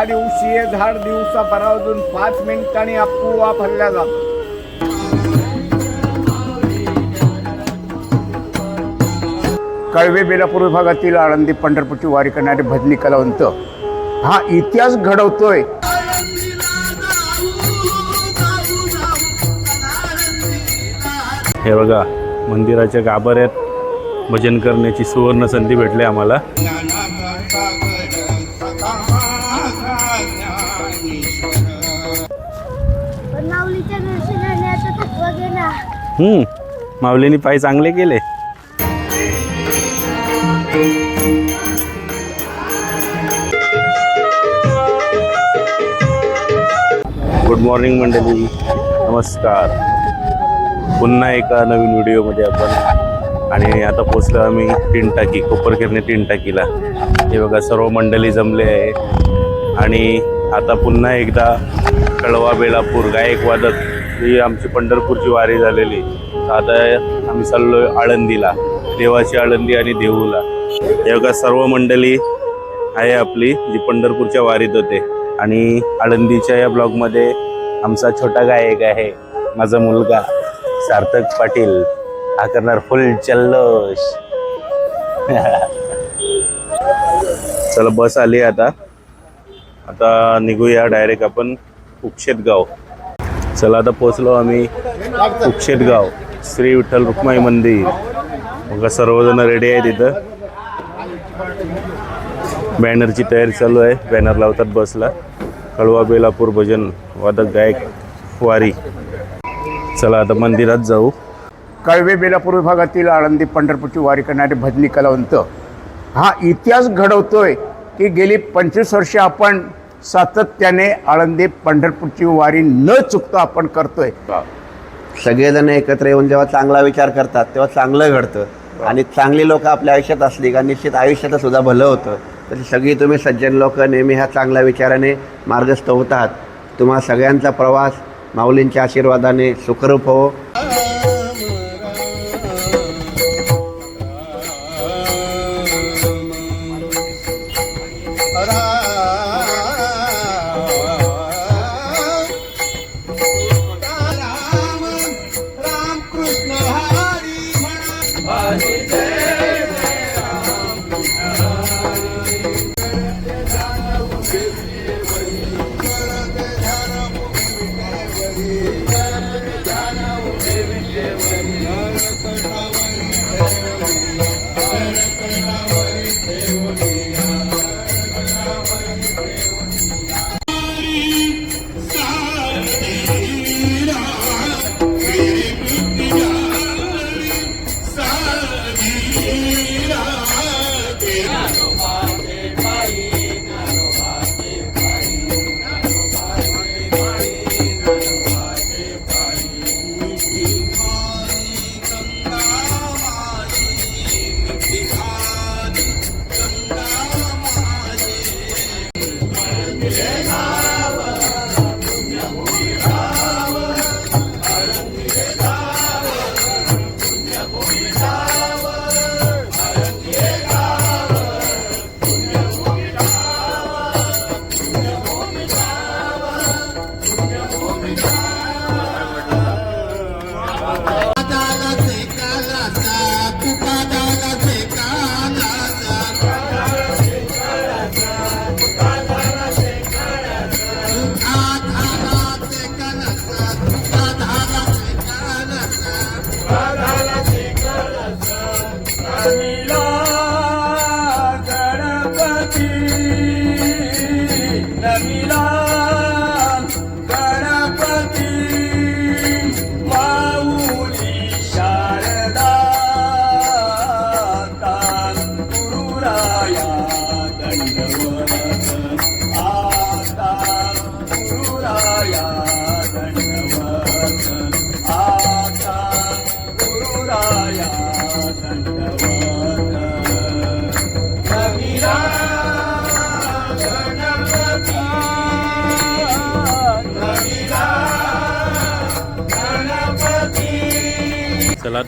त्या दिवशी हे झाड दिवसा परावजून पाच मिनिटांनी आपोआप हल्ल्या जातं कळवे बेलापूर विभागातील आळंदी पंढरपूरची वारी करणारे भजनी कलावंत हा इतिहास घडवतोय. हे बघा मंदिराच्या गाभाऱ्यात भजन करण्याची सुवर्ण संधी भेटली आम्हाला. माऊलीने पाय चांगले केले. गुड मॉर्निंग मंडळी. नमस्कार. पुन्हा एका नवीन व्हिडिओमध्ये आपण. आणि आता पोचलो आम्ही तीन टाकी कोपरखेरणे तीन टाकीला हे बघा सर्व मंडळी जमले आहे. आणि आता पुन्हा एकदा कळवा बेलापूर गायकवादक. ही आमची पंढरपूरची वारी झालेली. आता आम्ही चाललो आळंदीला देवाची आळंदी आणि देहूला हे सर्व मंडळी आहे आपली जी पंढरपूरच्या वारीत होते. आणि आळंदीच्या या ब्लॉगमध्ये आमचा छोटा गायक आहे माझा मुलगा सार्थक पाटील. हा करणार फुल चल्लोश चला बस आली आता. आता निघूया डायरेक्ट आपण उक्षेत गाव. चला आता पोचलो आम्ही उक्षेत गाव श्री विठ्ठल रुक्माई मंदिर. मग सर्वजण रेडी आहे तिथं बॅनरची तयारी चालू आहे. बॅनर लावतात बसला कळवा बेलापूर भजन वादक गायक वारी. चला आता मंदिरात जाऊ. कळवे बेलापूर विभागातील आळंदी पंढरपूरची वारी करणारे भजनी कलावंत. हा इतिहास घडवतोय की गेली पंचवीस वर्षे आपण सातत्याने आळंदी पंढरपूरची वारी न चुकता आपण करतोय. सगळेजण एकत्र येऊन जेव्हा चांगला विचार करतात तेव्हा चांगलं घडतं. आणि चांगली लोक आपल्या आयुष्यात असली का निश्चित आयुष्यात सुद्धा भलं होतं. तशी सगळी तुम्ही सज्जन लोक नेहमी ह्या चांगल्या विचाराने मार्गस्थ होतात. तुम्हा सगळ्यांचा प्रवास माऊलींच्या आशीर्वादाने सुखरूप हो.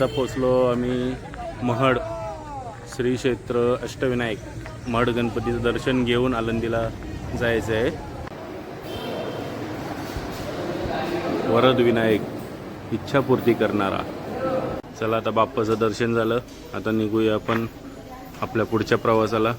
आता पोचलो आम्ही महड श्री क्षेत्र अष्टविनायक. महड गणपतीचं दर्शन घेऊन आलंदीला जायचं आहे. वरद विनायक इच्छापूर्ती करणारा. चला आता बाप्पाचं दर्शन झालं. आता निघूया आपण आपल्या पुढच्या प्रवासाला.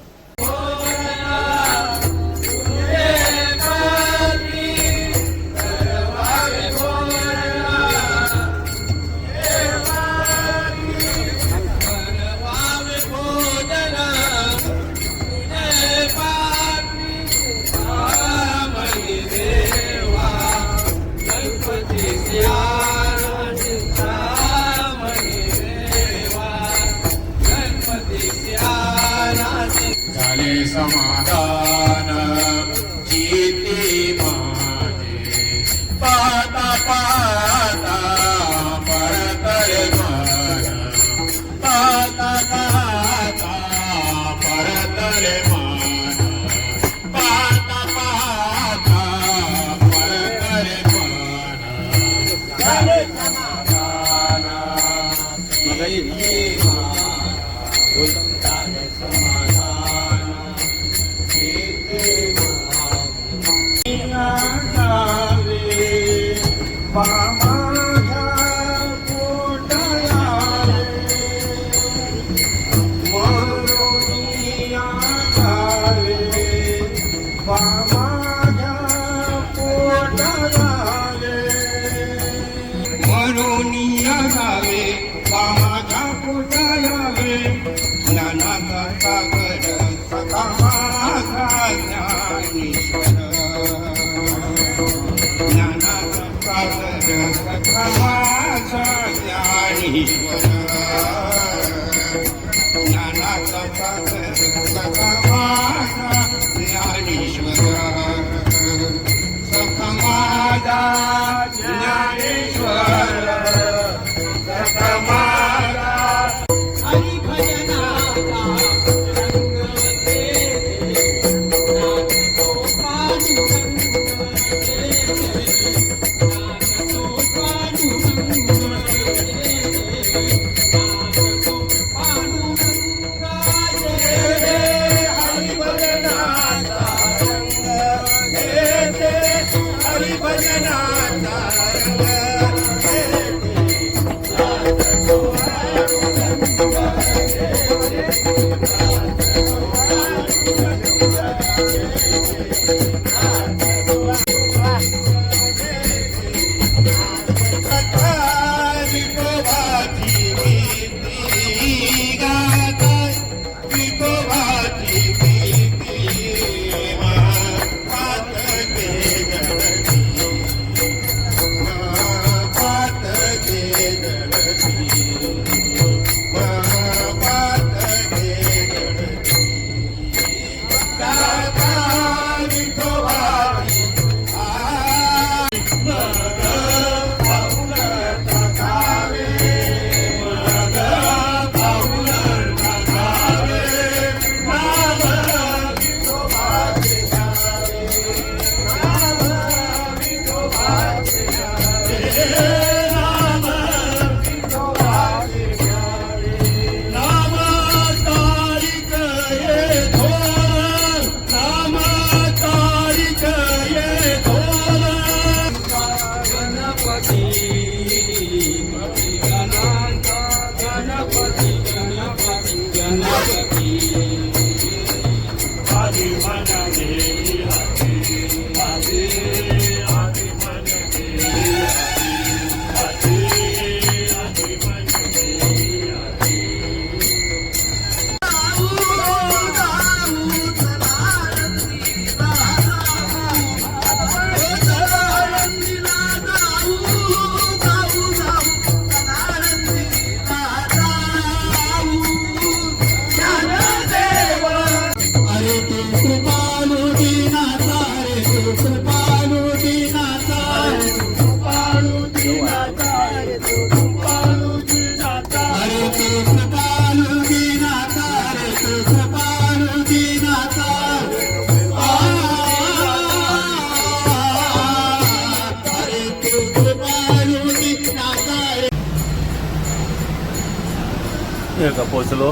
का पोचलो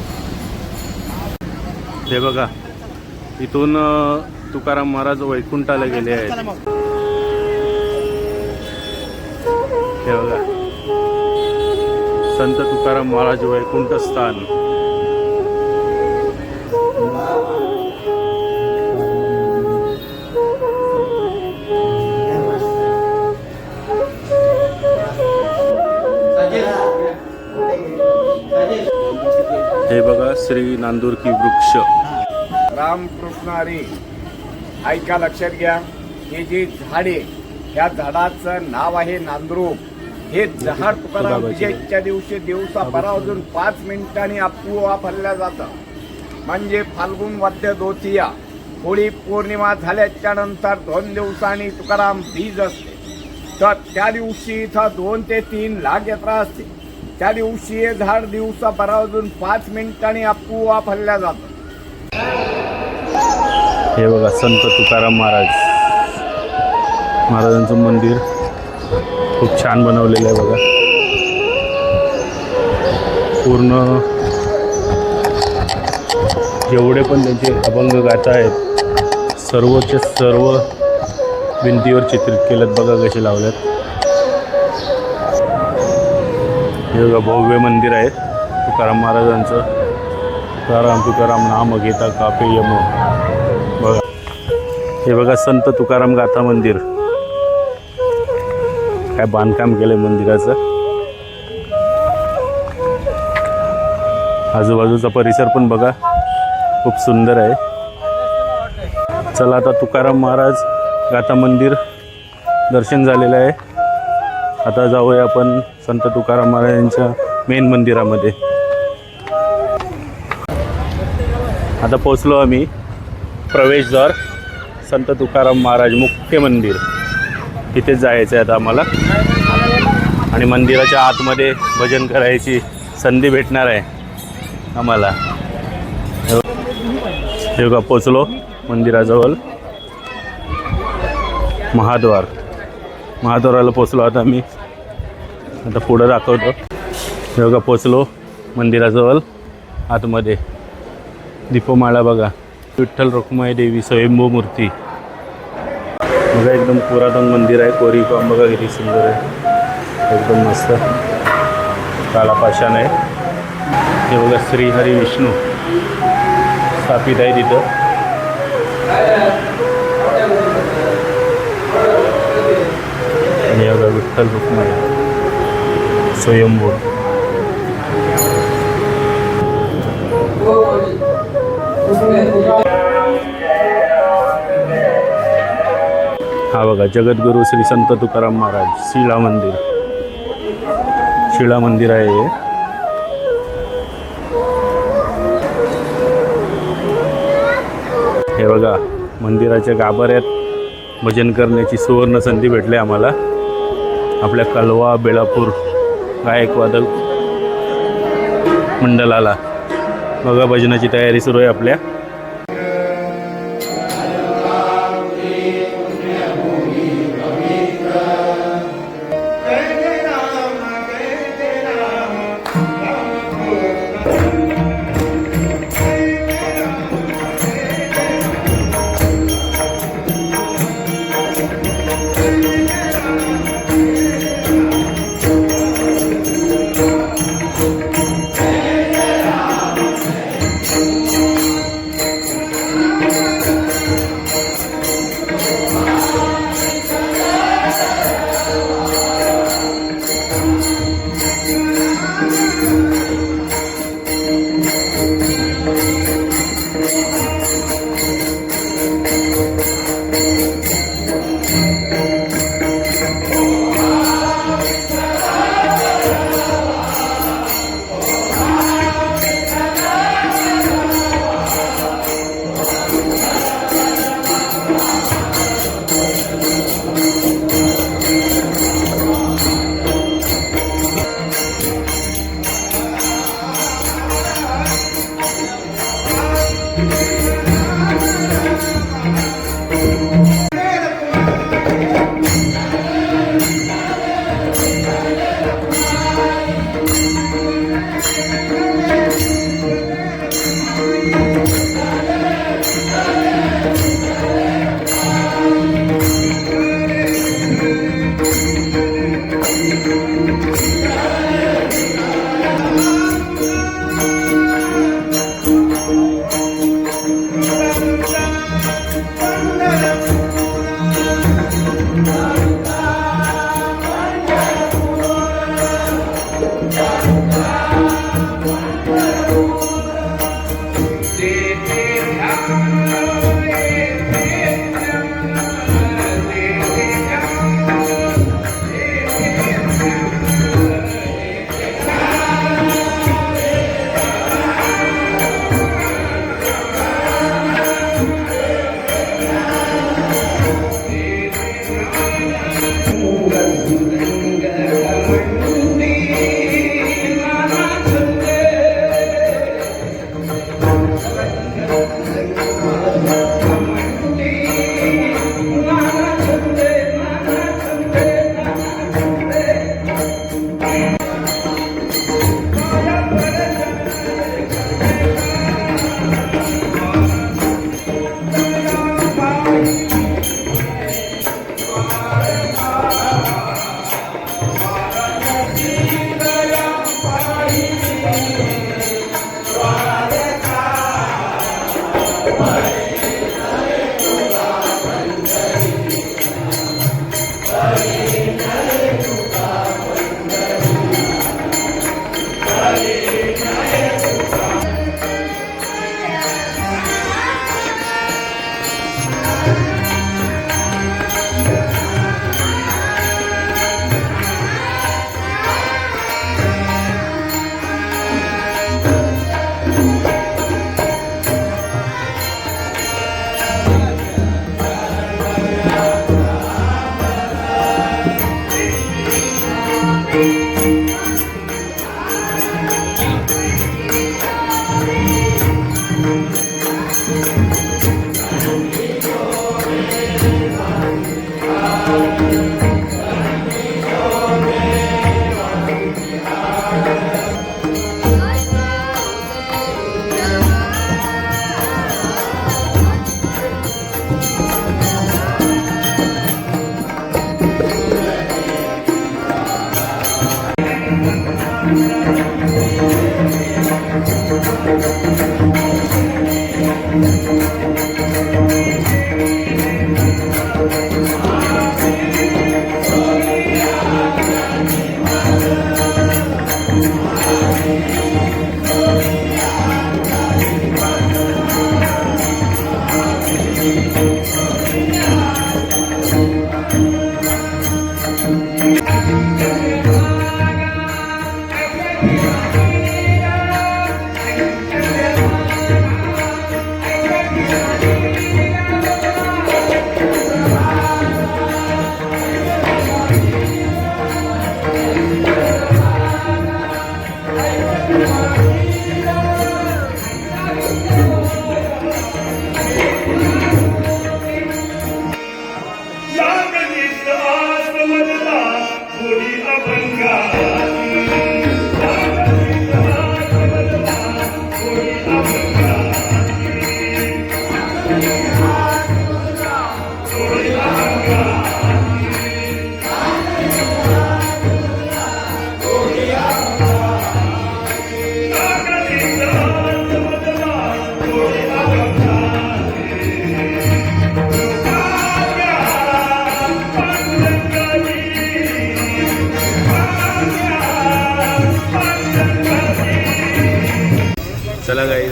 हे बघा इथून तुकाराम महाराज वैकुंठाला गेले आहेत. हे बघा संत तुकाराम महाराज वैकुंठ स्थान श्री नांदुरकी वृक्ष. रामकृष्ण हरी ऐका लक्षात घ्या. हे जे झाड त्या झाडाचं नाव आहे नांद्रूप हे झाड तुकाराम विजयच्या दिवशी दिवसा परावजून पाच मिनिटांनी आपोआप हल्ल्या जातं. म्हणजे फाल्गुन वाद्य दोतिया होळी पौर्णिमा झाल्याच्यानंतर दोन दिवसांनी तुकाराम बीज असते. तर त्या दिवशी इथं दोन ते तीन लाख यात्रा असते. त्या दिवशी हे झाड दिवसा परावजून पाच मिनिटांनी आपोआप हल्ल्या जातं हे बघा संत तुकाराम महाराज. महाराजांचं मंदिर खूप छान बनवलेलं आहे बघा. पूर्ण जेवढे पण त्यांचे अभंग गाता आहेत सर्वचे सर्व भिंतीवर चित्रित केलं बघा कसे लावल्यात. हे भव्य मंदिर आहे तुकाराम महाराजांचं. तुकाराम तुकाराम नाम घेता कापे यम. बघा. हे बघा संत तुकाराम गाथा मंदिर. काय बांधकाम केलंय मंदिराचं. आजूबाजूचा परिसर पण बघा. खूप सुंदर आहे. चला आता तुकाराम महाराज गाथा मंदिर दर्शन झालेलं आहे. आता जाऊया आपण संत तुकाराम महाराजांच्या मेन मंदिरामध्ये. आता पोचलो आम्ही प्रवेशद्वार संत तुकाराम महाराज मुख्य मंदिर. तिथेच जायचं आहे आता आम्हाला. आणि मंदिराच्या आतमध्ये भजन करायची संधी भेटणार आहे आम्हाला. हे पोचलो मंदिराजवळ. महाद्वार. महाद्वाराला पोचलो आता मी आता पुढं दाखवतो. हे बघा पोचलो मंदिराजवळ आतमध्ये. दीपमाळा बघा. विठ्ठल रुक्माई देवी स्वयंभू मूर्ती. बघा एकदम पुरातन मंदिर आहे. कोरी काम बघा किती सुंदर आहे. एकदम मस्त. काळा पाषाण आहे. हे बघा श्री हरी विष्णू. स्थापित आहे तिथं. आणि हे बघा विठ्ठल रुक्माई स्वयंभू. हा बघा जगद्गुरू श्री संत तुकाराम महाराज शिळा मंदिर. शिळा मंदिर आहे हे. हे बघा मंदिराच्या गाभाऱ्यात भजन करण्याची सुवर्ण संधी भेटली आम्हाला. आपल्या कलवा बेळापूर गायकवादक मंडळाला बघा भजनाची तयारी सुरू आहे आपल्या.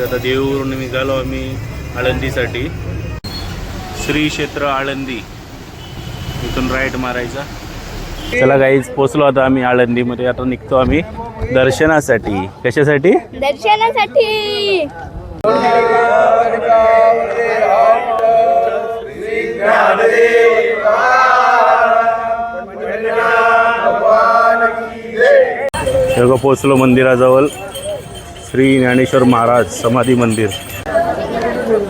आता देऊवरून निघालो आम्ही आळंदीसाठी. श्री क्षेत्र आळंदी. इथून राईट मारायचा. चला गाईज पोचलो आता आम्ही आळंदीमध्ये. आता निघतो आम्ही दर्शनासाठी. कशासाठी? दर्शनासाठी. पोचलो मंदिराजवळ. श्री ज्ञानेश्वर महाराज समाधी मंदिर.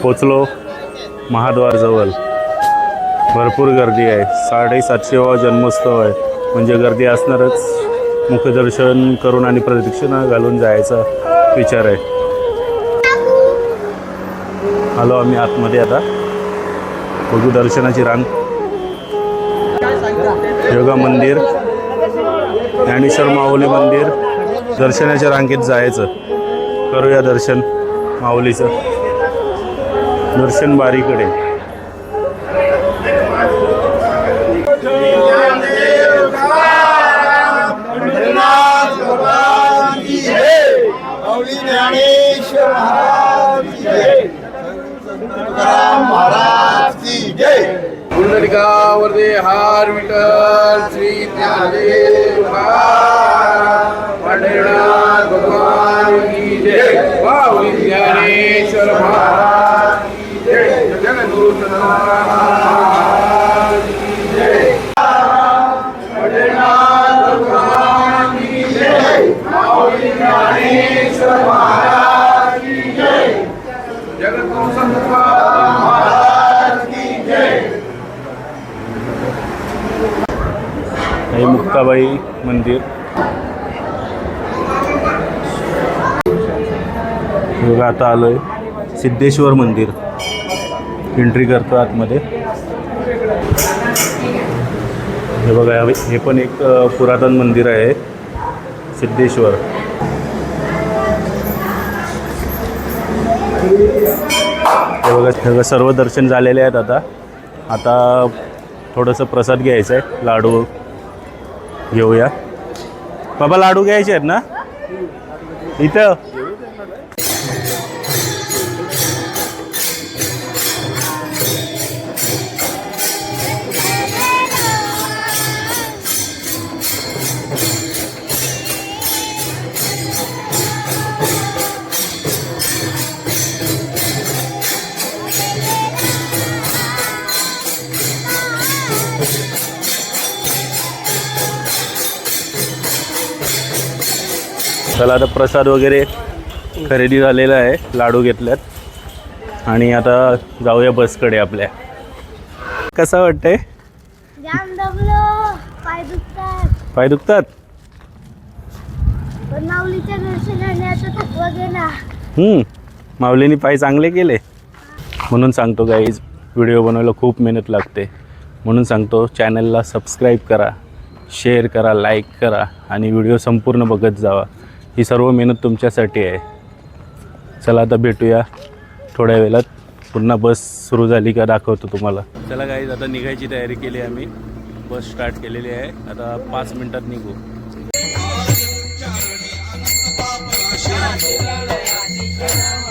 पोचलो महाद्वारजवळ. भरपूर गर्दी आहे. साडेसातशेवा जन्मोत्सव आहे. म्हणजे गर्दी असणारच. मुखदर्शन करून आणि प्रदक्षिणा घालून जायचा विचार आहे. आलो आम्ही आतमध्ये आता. बघू दर्शनाची रांग. योगा मंदिर. ज्ञानेश्वर माऊली मंदिर. दर्शनाच्या रांगेत जायचं. करूया दर्शन माऊलीचं दर्शन बारीकडे. महाराज की जय पुंडलिकावरती हार विठ्ठल श्री ज्ञाने हे मंदिर. बघा आता आलोय सिद्धेश्वर मंदिर. एंट्री करतो आतमध्ये. हे बघा हे- पण एक पुरातन मंदिर आहे. सिद्धेश्वर. हे बघा सगळं सर्व दर्शन झालेले आहेत आता. आता थोडंसं प्रसाद घ्यायचा आहे लाडू. घेऊया बाबा लाडू घ्यायचे आहेत ना? इथं. चला आता प्रसाद वगैरे खरेदी झालेला आहे लाडू घेतल्यात. आणि आता जाऊया बसकडे आपल्या. कसं वाटतंय? पाय दुखतात. हम्म, माऊलीने पाय चांगले केले. म्हणून सांगतो गाईज व्हिडिओ बनवायला खूप मेहनत लागते. म्हणून सांगतो चॅनलला सबस्क्राईब करा शेअर करा लाईक करा आणि व्हिडिओ संपूर्ण बघत जावा. ही सर्व मेहनत तुमच्यासाठी आहे. चला आता भेटूया. थोड्या वेळात पुन्हा बस सुरू झाली का दाखवतो तुम्हाला. चला काही आता निघायची तयारी केली आम्ही. बस स्टार्ट केलेली आहे. आता पाच मिनिटात निघू. Yeah.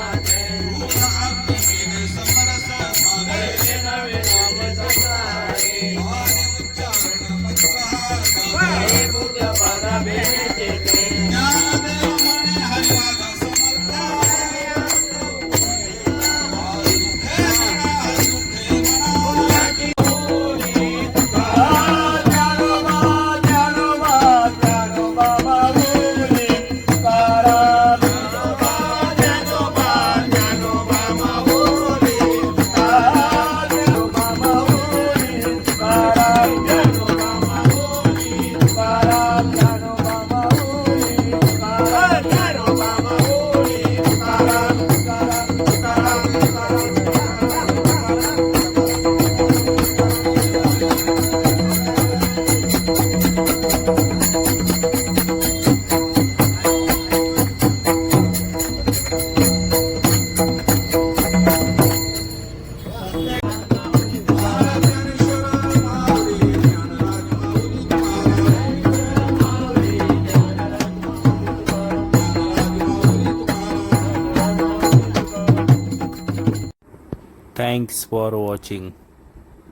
trình.